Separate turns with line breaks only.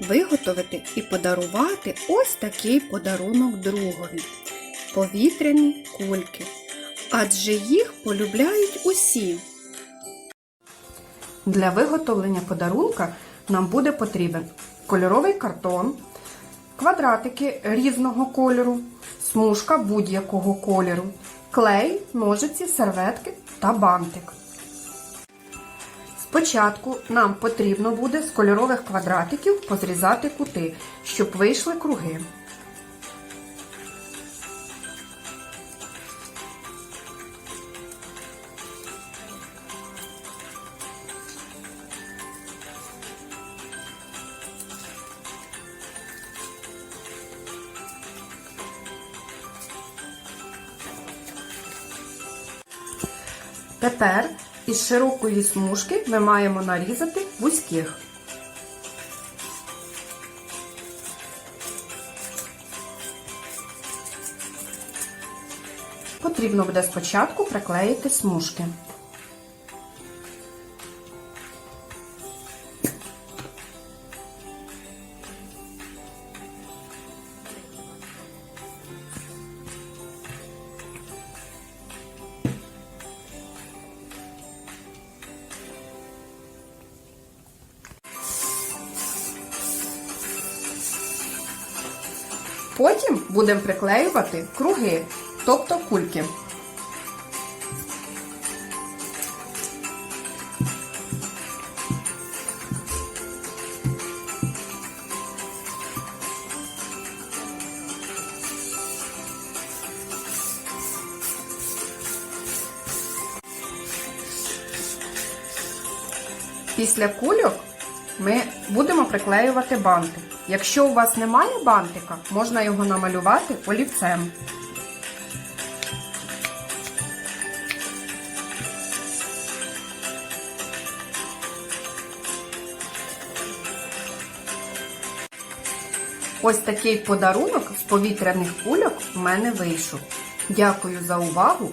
виготовити і подарувати ось такий подарунок другові повітряні кульки. Адже їх полюбляють усі. Для виготовлення подарунка нам буде потрібен кольоровий картон, квадратики різного кольору, смужка будь-якого кольору, клей, ножиці, серветки та бантик. Спочатку нам потрібно буде з кольорових квадратиків позрізати кути, щоб вийшли круги. Тепер із широкої смужки ми маємо нарізати вузьких. Потрібно буде спочатку приклеїти смужки. Потім будемо приклеювати круги, тобто кульки. Після кульок ми будемо приклеювати бантик. Якщо у вас немає бантика, можна його намалювати олівцем. Ось такий подарунок з повітряних кульок у мене вийшов. Дякую за увагу